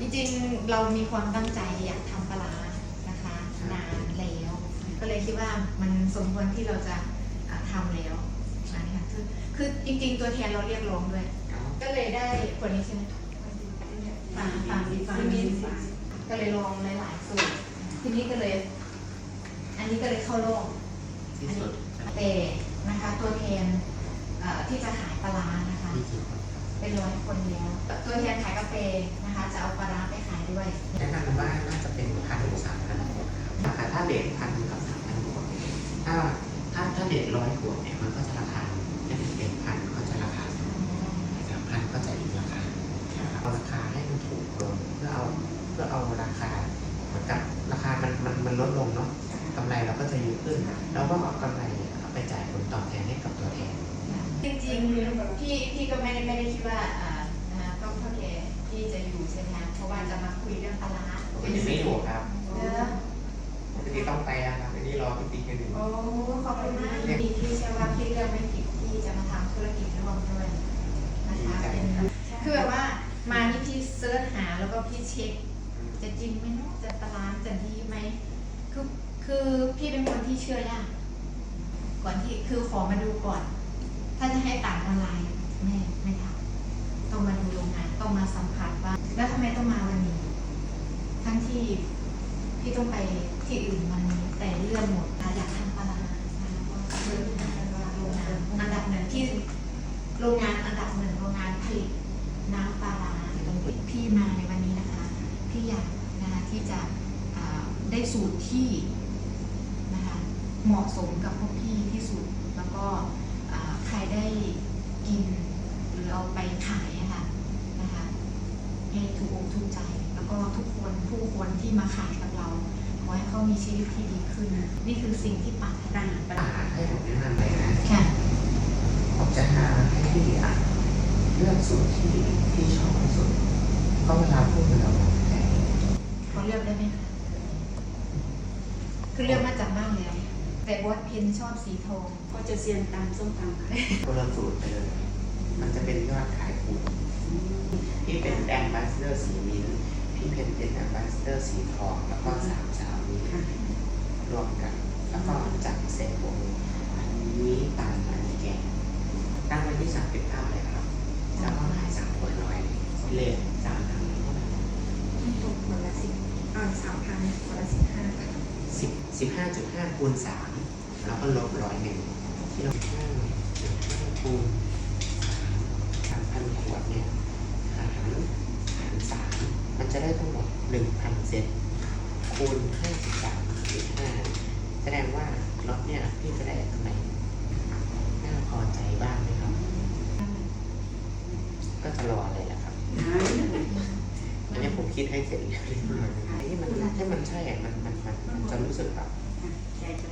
จริงๆเรามีความตั้งใจอยากทำปลาร้านะคะนานแล้ว ก็เลยคิดว่ามันสมควรที่เราจะอะทำแล้วนะคะคือคือจริงๆตัวแทนเราเรียกร้องด้วย ก็เลยได้คนนี้ใช่ไหมฝาฝาดีฝาดีฝาก็เลยลองหลายๆสูตรทีนี้ก็เลย อันนี้ก็เลยเข้ารอบ ที่สุดแต่นะคะตัวแทนเอ่อที่จะขายปลาร้านะคะที่สุดเป็นร้อยคนแล้ว ตัวแทนขายกาแฟนะคะจะเอา ด้วยแนะนำว่าน่าจะเป็นพันถึงสามพันขวดราคาถ้าเด็ดพันกับสามพันขวดถ้าถ้าถ้าเด็ดร้อยขวดเนี่ยมันก็จะราคาถ้าเด็ดเป็นพันก็จะราคาสามพันก็จะอีกราคาเอาราคาให้มันถูกลงเพื่อเอาเพื่อเอาราคาเหมือนกับราคามันมันมันลดลงเนาะกำไรเราก็จะเยอะขึ้นแล้วก็เอากำไรเนี่ยเอาไปจ่ายผลตอบแทนให้กับตัวแทนจริงๆพี่พี่ก็ไม่ได้ไม่ได้คิดว่าอ่านะคะต้องเท่าแก่ ที่จะอยู่ใช่ไหมคะเพราะว่าจะมาคุยเรื่องปลาร้าปกติไม่อยู่ครับเด้อปกติต้องไปอะครับวันนี้รอพี่ติ๊กกันอยู่โอ้ขอบคุณมากดีที่เชื่อว่าพี่เลือกไม่ผิดที่จะมาทำธุรกิจร่วมด้วยนะคะเป็นคือแบบว่ามานี่พี่เซิร์ชหาแล้วก็พี่เช็ค จะจริงไหมเนาะจะปลาร้าจะดีไหมคือคือพี่เป็นคนที่เชื่อยากก่อนที่คือขอมาดูก่อน ถ้าจะให้ต่างออนไลน์ไม่ไม่ทำต้องมาดูโรงงามาสัมผัสว่าแล้วทำไมต้องมาวันนี้ ทั้งที่พี่ต้องไปที่อื่นวันนี้ แต่เลื่อนหมดอยากทำปลาร้านะคะก็คือโรงงานอันดับหนึ่งที่โรงงานอันดับหนึ่งโรงงานผลิตน้ำปลาร้านี้พี่มาในวันนี้นะคะพี่อยากนะคะที่จะได้สูตรที่นะคะเหมาะสมกับพวกพี่ที่สุด แล้วก็อ่าใครได้กินหรือเอาไปขายอะค่ะนะคะ ให้ถูกอกถูกใจ แล้วก็ทุกคนผู้คนที่มาขายกับเราขอให้เขามีชีวิตที่ดีขึ้น นี่คือสิ่งที่ปรารถนาอาหารให้ผมแนะนำเลยนะค่ะผมจะหาให้พี่อะเลือกสูตรที่ที่ชอบที่สุดเพราะเวลาพูดเราแต่เขาเลือกได้ไหมคะคือเลือกมาจากบ้านแล้วแต่บอสเพนชอบสีทองก็จะเซียนตามส้มตำค่ะคนละสูตรไปเลยมันจะเป็นยอดขายคูณ พี่เป็นแอมบาสเดอร์สีมิ้นท์พี่เพนเป็นแอมบาสเดอร์สีทองแล้วก็สามสาวนี้รวมกัน แล้วก็จัดเสร็จวงอันนี้ตามอันนี้แกงตั้งไว้ที่สามสิบเก้าเลยครับแล้วก็ขายสามคนร้อยเลทสามพันตกคนละสิบอ่าสามพันคนละสิบห้าค่ะสิบสิบห้าจุดห้าคูณสามแล้วก็ลบร้อยหนึ่งที่เราห้าจุดห้าคูณสามพันขวด เนี่ยหารหารสามมันจะได้ทั้งหมดหนึ่งพันเซตคูณห้าสิบสามจุดห้าแสดงว่าล็อตเนี่ยพี่จะได้กำไรน่าพอใจบ้างไหมครับ ก็จะรออะไรล่ะครับอันนี้ผมคิดให้เสร็จเรียบร้อยให้มันให้มันใช่อะมันมันมันมันจะรู้สึกแบบใจจะ